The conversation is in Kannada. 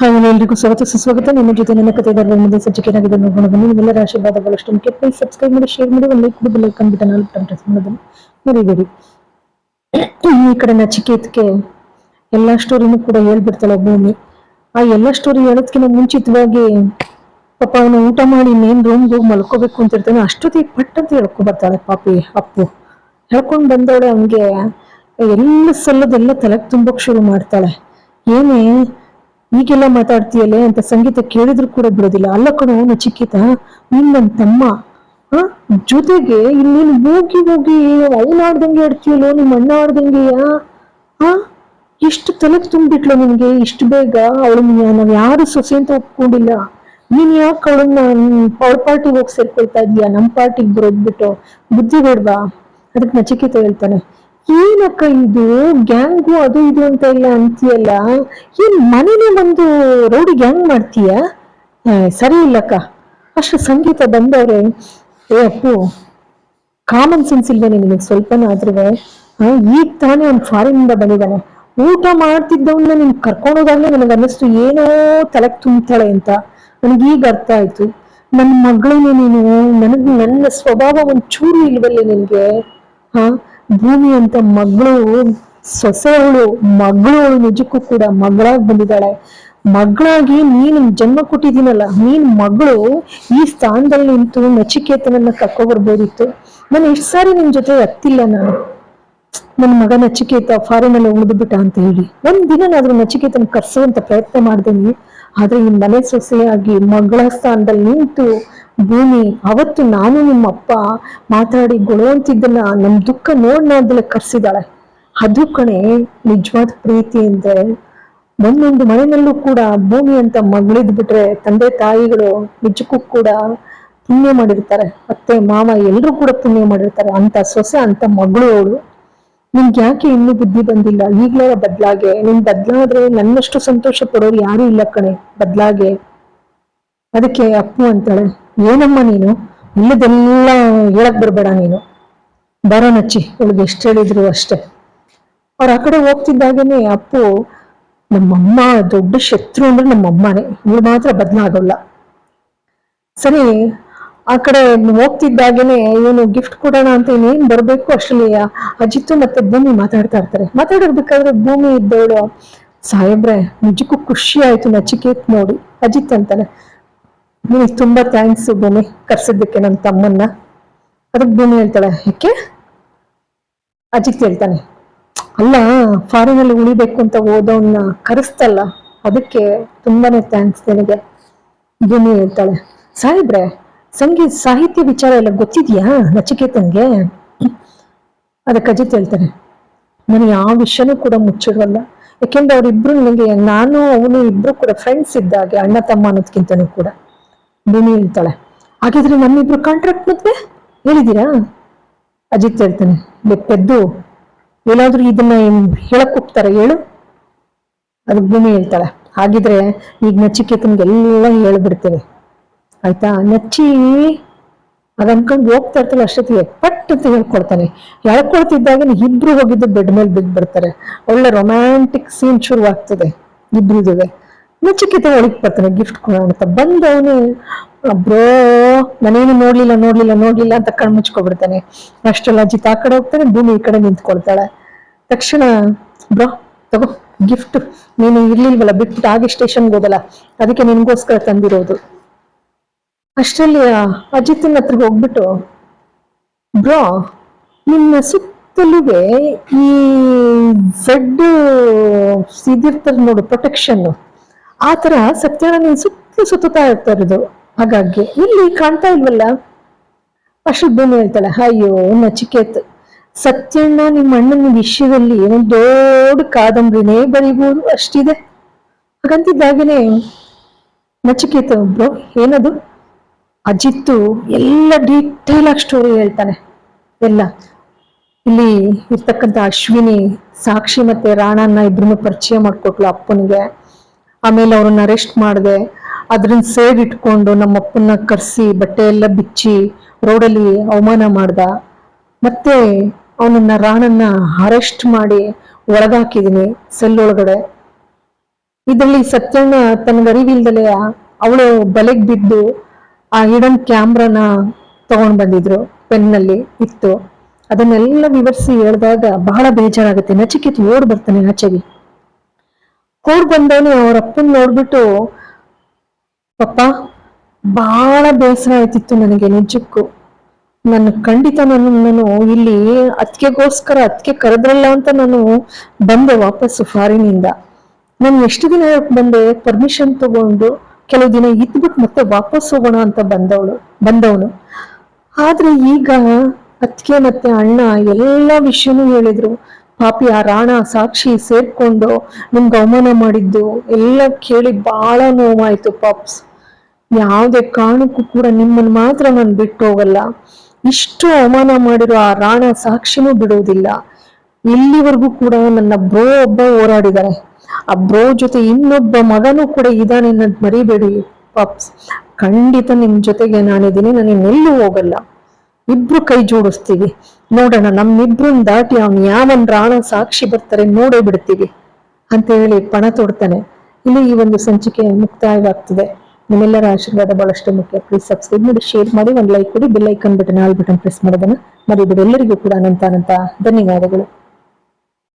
ಹಾಯ್ ಎಲ್ರಿಗೂ ಸ್ವಾಗತ. ಸುಸ್ವಾಗತ. ನಿಮ್ಮ ಜೊತೆ ನನ್ನ ಕಥೆಗಾರರ ಮುಂದೆ ಸಜ್ಜಿಕೆನಾಗಿದೆ ನೋಡೋಣ. ಬನ್ನಿ ನಿಮ್ಮೆಲ್ಲರ ಆಶೀರ್ವಾದ ಬಹಳಷ್ಟು. ಮುಖ್ಯ ಪ್ಲೀಸ್ ಸಬ್ಸ್ಕ್ರೈಬ್ ಮಾಡಿ ಶೇರ್ ಮಾಡಿ, ಒಂದು ಲೈಕ್ ಕೊಡಿ ಲೈಕ್ ಅಂತ ಬಟನ್ ಅಲ್ಲಿ ಪ್ರೆಸ್ ಮಾಡೋದನ್ನು ಮರಿಬೇಡಿ. ಈ ಕಡೆ ನಚಿಕೇತ್ಗೆ ಎಲ್ಲಾ ಸ್ಟೋರಿನೂ ಕೂಡ ಹೇಳ್ಬಿಡ್ತಾಳೆ ಭೂಮಿ. ಆ ಎಲ್ಲಾ ಸ್ಟೋರಿ ಹೇಳೋದ್ಕಿಂತ ಮುಂಚಿತವಾಗಿ ಪಾಪ ಅವನು ಊಟ ಮಾಡಿ ಮೇನ್ ರೂಮ್ಗೆ ಹೋಗಿ ಮಲ್ಕೋಬೇಕು ಅಂತ ಇರ್ತಾನೆ. ಅಷ್ಟೊತ್ತಿಗೆ ಪಟ್ ಅಂತ ಹೇಳ್ಕೊ ಬರ್ತಾಳೆ ಪಾಪಿ, ಅಪ್ಪು. ಹೇಳ್ಕೊಂಡ್ ಬಂದವಳೆ ಅವನಿಗೆ ಎಲ್ಲ ಸಲ್ಲದೆಲ್ಲ ತಲೆಗೆ ತುಂಬಕ್ ಶುರು ಮಾಡ್ತಾಳೆ. ಏನೇ ಈಗೆಲ್ಲ ಮಾತಾಡ್ತೀಯಲ್ಲೇ ಅಂತ ಸಂಗೀತ ಕೇಳಿದ್ರು ಕೂಡ ಬಿಡೋದಿಲ್ಲ. ಅಲ್ಲ ಕಣೋ ನಚಿಕಿತ ನೀನ್ ನನ್ ತಮ್ಮ. ಹ? ಜೊತೆಗೆ ಇಲ್ಲಿ ಹೋಗಿ ಹೋಗಿ ಅವನ ಆಡ್ದಂಗೆ ಆಡ್ತೀಯಲ್ಲೋ, ನಿಮ್ಮ ಅಣ್ಣ ಆಡ್ದಂಗೆಯಾ ಹ? ಎಷ್ಟು ತಲೆಗೆ ತುಂಬಿಟ್ಲು ನಿನ್ಗೆ? ಇಷ್ಟು ಬೇಗ? ಅವಳನ್ನ ನಾವ್ ಯಾರು ಸೊಸೆ ಅಂತ ಒಪ್ಕೊಂಡಿಲ್ಲ. ನೀನ್ ಯಾಕೆ ಅವಳನ್ನ ಅವಳ ಪಾರ್ಟಿಗೆ ಹೋಗಿ ಸೇರ್ಕೊಳ್ತಾ ಇದೀಯಾ? ನಮ್ ಪಾರ್ಟಿಗೆ ಬರೋದ್ಬಿಟ್ಟು. ಬುದ್ಧಿ ಬೇಡ್ವಾ? ಅದಕ್ಕೆ ನಚಿಕಿತ ಹೇಳ್ತಾನೆ. ಏನಕ್ಕ ಇದು? ಗ್ಯಾಂಗು ಅದು ಇದು ಅಂತ ಎಲ್ಲ ಅಂತೀಯಲ್ಲ? ಏನ್ ಮನೇನೆ ಒಂದು ರೌಡಿ ಗ್ಯಾಂಗ್ ಮಾಡ್ತೀಯ? ಸರಿ ಇಲ್ಲಕ್ಕ. ಅಷ್ಟು ಸಂಗೀತ ಬಂದವ್ರೆ. ಏ, ಅಪ್ಪು ಕಾಮನ್ ಸೆನ್ಸ್ ಇಲ್ವೇ ನಿನಗೆ ಸ್ವಲ್ಪನೂ ಆದ್ರೂ ಈಗ ತಾನೇ ಅವ್ನು ಫಾರಿನ್ ಇಂದ ಬಂದಿದ್ದಾನೆ. ಊಟ ಮಾಡ್ತಿದ್ದವನ್ನ ನೀನ್ ಕರ್ಕೊಂಡೋದಾಗ್ಲೇ ನನಗೆ ಅನ್ನಿಸ್ತು, ಏನೋ ತಲೆಗೆ ತುಂಬ್ತಾಳೆ ಅಂತ. ನನಗೆ ಈಗ ಅರ್ಥ ಆಯ್ತು. ನನ್ನ ಮಗಳೇನೆ ನೀನು, ನನಗೆ ನನ್ನ ಸ್ವಭಾವ ಒಂಚೂರು ಇಲ್ವಲ್ಲೇ ನಿನಗೆ? ಹಾ ಭೂಮಿ ಅಂತ ಮಗಳು ಸೊಸೆಯವಳು ಮಗಳು ಅವಳು ನಿಜಕ್ಕೂ ಕೂಡ ಮಗಳಾಗಿ ಬಂದಿದ್ದಾಳೆ. ಮಗಳಾಗಿ ನೀನು ಜನ್ಮ ಕೊಟ್ಟಿದ್ದೀನಲ್ಲ, ನೀನ್ ಮಗಳು ಈ ಸ್ಥಾನದಲ್ಲಿ ನಿಂತು ನಚಿಕೇತನನ್ನ ಕರ್ಕೊಬರ್ಬೋದಿತ್ತು. ನಾನು ಎಷ್ಟು ಸಾರಿ ನಿನ್ ಜೊತೆ ಹತ್ತಿಲ್ಲ ನಾನು. ನನ್ನ ಮಗ ನಚಿಕೇತ ಫಾರಿನ್ ಅಲ್ಲಿ ಉಳಿದು ಬಿಟ್ಟ ಅಂತ ಹೇಳಿ. ಒಂದ್ ದಿನನಾದ್ರೂ ನಚಿಕೇತನ ಕರ್ಸುವಂತ ಪ್ರಯತ್ನ ಮಾಡ್ದೇನಿ. ಆದ್ರೆ ಈ ಮನೆ ಸೊಸೆಯಾಗಿ ಮಗಳ ಸ್ಥಾನದಲ್ಲಿ ನಿಂತು ಭೂಮಿ, ಅವತ್ತು ನಾನು ನಿಮ್ಮ ಅಪ್ಪ ಮಾತಾಡಿ ಗೊಳುವಂತಿದ್ದನ್ನ ನಮ್ ದುಃಖ ನೋಡ್ ನಾಡ್ದಲೆ ಕರ್ಸಿದಾಳೆ. ಅದು ಕಣೆ ನಿಜವಾದ ಪ್ರೀತಿ ಅಂದ್ರೆ ಒಂದೊಂದು ಮನೆಯಲ್ಲೂ ಕೂಡ ಭೂಮಿ ಅಂತ ಮಗಳಿದ್ ಬಿಟ್ರೆ ತಂದೆ ತಾಯಿಗಳು ನಿಜಕ್ಕೂ ಕೂಡ ಪುಣ್ಯ ಮಾಡಿರ್ತಾರೆ. ಅತ್ತೆ, ಮಾವ ಎಲ್ಲರೂ ಕೂಡ ಪುಣ್ಯ ಮಾಡಿರ್ತಾರೆ. ಅಂತ ಸೊಸೆ, ಅಂತ ಮಗಳು ಅವಳು. ನಿಮ್ಗೆ ಯಾಕೆ ಇನ್ನೂ ಬುದ್ಧಿ ಬಂದಿಲ್ಲ? ಈಗ್ಲಾರ ಬದ್ಲಾಗೆ. ನಿಮ್ ಬದ್ಲಾದ್ರೆ ನನ್ನಷ್ಟು ಸಂತೋಷ ಪಡೋರು ಯಾರು ಇಲ್ಲ ಕಣೆ, ಬದ್ಲಾಗೆ. ಅದಕ್ಕೆ ಅಪ್ಪು ಅಂತಾಳೆ. ಏನಮ್ಮ ನೀನು? ಇಲ್ಲದೆಲ್ಲ ಹೇಳಕ್ ಬರ್ಬೇಡ ನೀನು. ಬರೋ ನಚ್ಚಿ, ಅವಳಿಗೆ ಎಷ್ಟು ಹೇಳಿದ್ರು ಅಷ್ಟೇ. ಅವ್ರ ಆ ಕಡೆ ಹೋಗ್ತಿದ್ದಾಗೇನೆ ಅಪ್ಪು, ನಮ್ಮಮ್ಮ ದೊಡ್ಡ ಶತ್ರು ಅಂದ್ರೆ ನಮ್ಮಮ್ಮನೇ. ಇವಳು ಮಾತ್ರ ಬದಲಾಗಲ್ಲ ಸರಿ, ಆ ಕಡೆ ಹೋಗ್ತಿದ್ದಾಗೇನೆ ಏನು ಗಿಫ್ಟ್ ಕೊಡೋಣ ಅಂತ ಇನ್ನೇನ್ ಬರ್ಬೇಕು ಅಷ್ಟೇ ಅಜಿತ್ತು ಮತ್ತೆ ಭೂಮಿ ಮಾತಾಡ್ತಾ ಇರ್ತಾರೆ. ಮಾತಾಡಿರ್ಬೇಕಾದ್ರೆ ಭೂಮಿ ಇದ್ದವಳು. ಸಾಹೇಬ್ರೆ, ನಿಜಕ್ಕೂ ಖುಷಿ ಆಯ್ತು ನಚಿಕೇತ್ ನೋಡಿ. ಅಜಿತ್ ಅಂತಾನೆ. ನಿನಗೆ ತುಂಬ ಥ್ಯಾಂಕ್ಸ್ ಭೂಮಿ, ಕರ್ಸಿದ್ದಕ್ಕೆ ನನ್ನ ತಮ್ಮನ್ನ. ಅದಕ್ಕೆ ಭೂಮಿ ಹೇಳ್ತಾಳೆ, ಯಾಕೆ? ಅಜಿತ್ ಹೇಳ್ತಾನೆ, ಅಲ್ಲ ಫಾರಿನ್ ಅಲ್ಲಿ ಉಳಿಬೇಕು ಅಂತ ಓದೋನ್ನ ಕರೆಸ್ತಲ್ಲ, ಅದಕ್ಕೆ ತುಂಬಾನೇ ಥ್ಯಾಂಕ್ಸ್ ನಿನಗೆ, ಭೂಮಿ ಹೇಳ್ತಾಳೆ. ಸಾಹೇಬ್ರೆ ಸಂಗೀತ ಸಾಹಿತ್ಯ ವಿಚಾರ ಎಲ್ಲ ಗೊತ್ತಿದ್ಯಾ ನಚಿಕೇತನ್ಗೆ? ಅದಕ್ಕೆ ಅಜಿತ್ ಹೇಳ್ತಾನೆ ನಾನು ಯಾವ ವಿಷಯನೂ ಕೂಡ ಮುಚ್ಚಿಡಲ್ಲ ಯಾಕೆಂದ್ರೆ ಅವರಿಬ್ರು ನನಗೆ ನಾನು, ಅವನು ಇಬ್ರು ಕೂಡ ಫ್ರೆಂಡ್ಸ್ ಇದ್ದಾಗೆ ಅಣ್ಣ ತಮ್ಮ ಅನ್ನೋದ್ಕಿಂತನೂ ಕೂಡ. ಭೂಮಿ ಹೇಳ್ತಾಳೆ ಹಾಗಿದ್ರೆ ನಮ್ಮಿಬ್ರು ಕಾಂಟ್ರಾಕ್ಟ್ ಮದ್ವೆ? ಹೇಳಿದೀರಾ ಅಜಿತ್ ಹೇಳ್ತಾನೆ ಬೆಪ್ಪೆದ್ದು ಏನಾದ್ರೂ ಇದನ್ನ ಹೇಳಕ್ ಹೋಗ್ತಾರ, ಹೇಳು. ಅದು ಭೂಮಿ ಹೇಳ್ತಾಳೆ, ಹಾಗಿದ್ರೆ ಈಗ ನಚಿಕೇತನ್ಗೆಲ್ಲ ಹೇಳ್ಬಿಡ್ತೇವೆ ಆಯ್ತಾ? ನಚ್ಚಿ ಅದ್ ಅನ್ಕೊಂಡು ಹೋಗ್ತಾ ಇರ್ತಾಳೆ ಅಷ್ಟೊತ್ತಿಗೆ, ಪಟ್ ಅಂತ ಹೇಳ್ಕೊಡ್ತಾನೆ. ಹೇಳ್ಕೊಳ್ತಿದ್ದಾಗ ಇಬ್ರು ಹೋಗಿದ್ದು ಬೆಡ್ ಮೇಲೆ ಬಿದ್ದು ಬರ್ತಾರೆ ಒಳ್ಳೆ ರೊಮ್ಯಾಂಟಿಕ್ ಸೀನ್ ಶುರುವಾಗ್ತದೆ ಇಬ್ರಿದುವೆ ನಚಿಕೇತ ಒಳಗೆ ಬರ್ತಾನೆ ಗಿಫ್ಟ್ ಕೊಡೋಣ ಅಂತ. ಬಂದವನು ಬ್ರೋ ನಾನೇನು ನೋಡ್ಲಿಲ್ಲ ನೋಡ್ಲಿಲ್ಲ ನೋಡ್ಲಿಲ್ಲ ಅಂತ ಕಣ್ ಮುಚ್ಕೊಬಿಡ್ತಾನೆ. ಅಷ್ಟೆಲ್ಲ ಅಜಿತ್ ಆ ಕಡೆ ಹೋಗ್ತಾನೆ, ಭೂಮಿ ಈ ಕಡೆ ನಿಂತ್ಕೊಳ್ತಾಳೆ. ತಕ್ಷಣ, ಬ್ರೋ, ತಗೋ ಗಿಫ್ಟ್ ನೀನು ಇರ್ಲಿಲ್ವಲ್ಲ, ಬಿಟ್ಬಿಟ್ಟು ಆಗಿ ಸ್ಟೇಷನ್ಗೆ ಹೋದಲ್ಲ, ಅದಕ್ಕೆ ನಿನ್ಗೋಸ್ಕರ ತಂದಿರೋದು. ಅಷ್ಟರಲ್ಲಿ ಅಜಿತ್ನ ಹತ್ರ ಹೋಗ್ಬಿಟ್ಟು, ಬ್ರೋ, ನಿನ್ನ ಸುತ್ತಲುವೆ ಈ ಝಡ್ ಸಿದ್ದಿರ್ತಾರೆ ನೋಡು ಪ್ರೊಟೆಕ್ಷನ್ ಆ ತರ ಸತ್ಯನ ನೀನ್ ಸುತ್ತಲೂ ಸುತ್ತಾ ಇರ್ತಾರೆ ಇದು. ಹಾಗಾಗಿ ಇಲ್ಲಿ ಕಾಣ್ತಾ ಇಲ್ವಲ್ಲ? ಅಷ್ಟು ಭೂಮಿ ಹೇಳ್ತಾಳೆ, ಅಯ್ಯೋ ನಚಿಕೇತ್ ಸತ್ಯಣ್ಣ ನಿಮ್ಮ ಅಣ್ಣನ ವಿಷಯದಲ್ಲಿ ಒಂದು ದೊಡ್ಡ ಕಾದಂಬರಿನೇ ಬರೀಬಹುದು ಅಷ್ಟಿದೆ. ಹಾಗಂತಿದ್ದಾಗೇನೆ ನಚಿಕೇತ ಒಬ್ರು, ಏನದು? ಅಜಿತ್ತು, ಎಲ್ಲ ಡೀಟೇಲ್ ಆಗಿ ಸ್ಟೋರಿ ಹೇಳ್ತಾನೆ, ಎಲ್ಲ. ಇಲ್ಲಿ ಇರ್ತಕ್ಕಂಥ ಅಶ್ವಿನಿ, ಸಾಕ್ಷಿ ಮತ್ತೆ ರಾಣನ್ನ ಇಬ್ರನ್ನು ಪರಿಚಯ ಮಾಡ್ಕೊಟ್ಲು ಅಪ್ಪನಿಗೆ. ಆಮೇಲೆ ಅವ್ರನ್ನ ಅರೆಸ್ಟ್ ಮಾಡಿದೆ. ಅದ್ರನ್ನ ಸೇಡ್ ಇಟ್ಕೊಂಡು ನಮ್ಮ ಅಪ್ಪನ್ನ ಕರ್ಸಿ ಬಟ್ಟೆ ಎಲ್ಲ ಬಿಚ್ಚಿ ರೋಡಲ್ಲಿ ಅವಮಾನ ಮಾಡ್ದ. ಮತ್ತೆ ಅವನನ್ನ, ರಾಣನ್ನ ಅರೆಸ್ಟ್ ಮಾಡಿ ಒಳಗಾಕಿದೀನಿ ಸೆಲ್ ಒಳಗಡೆ ಇದರಲ್ಲಿ ಸತ್ಯಣ್ಣ ತನ್ನ ಅರಿವಿಲ್ದಲೆ ಅವಳು ಬಲೆಗೆ ಬಿದ್ದು ಆ ಹಿಡನ್ ಕ್ಯಾಮ್ರಾನ ತಗೊಂಡ್ ಬಂದಿದ್ರು, ಪೆನ್ನಲ್ಲಿ ಇತ್ತು. ಅದನ್ನೆಲ್ಲ ವಿವರಿಸಿ ಹೇಳಿದಾಗ ಬಹಳ ಬೇಜಾರಾಗುತ್ತೆ. ನಚಿಕೇತ್ ಓಡ್ ಬರ್ತಾನೆ ಆಚೆಗೆ. ಓಡ್ ಬಂದವನು, ಅವ್ರ ಅಪ್ಪನ್ ನೋಡ್ಬಿಟ್ಟು, ಪಪ್ಪ ಬಹಳ ಬೇಸರ ಆಯ್ತಿತ್ತು ನನಗೆ ನಿಜಕ್ಕೂ. ನನ್ನ ಖಂಡಿತ ನಾನು ನಾನು ಇಲ್ಲಿ ಅತ್ತಿಗೆಗೋಸ್ಕರ ಅತ್ತಿಗೆ ಕರೆದ್ರಲ್ಲ ಅಂತ ನಾನು ಬಂದೆ ವಾಪಸ್ ಫಾರಿನಿಂದ. ನಾನು ಎಷ್ಟು ದಿನ ಬಂದೆ? ಪರ್ಮಿಷನ್ ತಗೊಂಡು ಕೆಲವು ದಿನ ಇದ್ಬಿಟ್ಟು ಮತ್ತೆ ವಾಪಸ್ ಹೋಗೋಣ ಅಂತ ಬಂದವಳು, ಬಂದವನು. ಆದ್ರೆ ಈಗ ಅತ್ತಿಗೆ ಮತ್ತೆ ಅಣ್ಣ ಎಲ್ಲ ವಿಷಯನೂ ಹೇಳಿದ್ರು. ಪಾಪಿ ಆ ರಾಣ ಸಾಕ್ಷಿ ಸೇರ್ಕೊಂಡು ನಿಮ್ಗೆ ಅವಮಾನ ಮಾಡಿದ್ದು ಎಲ್ಲ ಕೇಳಿ ಬಹಳ ನೋವಾಯ್ತು ಪಾಪ್ಸ್. ಯಾವುದೇ ಕಾರಣಕ್ಕೂ ಕೂಡ ನಿಮ್ಮನ್ನು ಮಾತ್ರ ನಾನು ಬಿಟ್ಟು ಹೋಗಲ್ಲ. ಇಷ್ಟು ಅವಮಾನ ಮಾಡಿರೋ ಆ ರಾಣ ಸಾಕ್ಷಿನೂ ಬಿಡುವುದಿಲ್ಲ. ಇಲ್ಲಿವರೆಗೂ ಕೂಡ ನನ್ನ ಬ್ರೋ ಒಬ್ಬ ಹೋರಾಡಿದ್ದಾರೆ ಆ ಬ್ರೋ ಜೊತೆ ಇನ್ನೊಬ್ಬ ಮಗನೂ ಕೂಡ ಇದ್ದಾನೆ ಅನ್ನೋದು ಮರಿಬೇಡಿ ಪಾಪ್ಸ್. ಖಂಡಿತ ನಿಮ್ಮ ಜೊತೆಗೆ ನಾನಿದ್ದೀನಿ ನಾನು ಇನ್ನೆಲ್ಲೂ ಹೋಗಲ್ಲ. ಇಬ್ರು ಕೈ ಜೋಡಿಸ್ತೀವಿ. ನೋಡೋಣ ನಮ್ಮಿಬ್ರನ್ನ ದಾಟಿ ಅವನು ಯಾವನ್ ರಾಣ ಸಾಕ್ಷಿ ಬರ್ತಾರೆ ನೋಡೇ ಬಿಡ್ತೀವಿ ಅಂತ ಹೇಳಿ ಪಣ ತೊಡ್ತಾನೆ. ಇಲ್ಲಿ ಈ ಒಂದು ಸಂಚಿಕೆ ಮುಕ್ತಾಯವಾಗ್ತದೆ. ನಿಮ್ಮೆಲ್ಲರ ಆಶೀರ್ವಾದ ಬಹಳಷ್ಟು ಮುಖ್ಯ. ಪ್ಲೀಸ್ ಸಬ್ಸ್ಕ್ರೈಬ್ ಮಾಡಿ ಶೇರ್ ಮಾಡಿ, ಒಂದು ಲೈಕ್ ಕೊಡಿ bell icon button all button press ಮಾಡೋದನ್ನ ಮರಿಬೇಡಿ ಎಲ್ಲರಿಗೂ ಕೂಡ ಅನಂತ ಅನಂತ ಧನ್ಯವಾದಗಳು.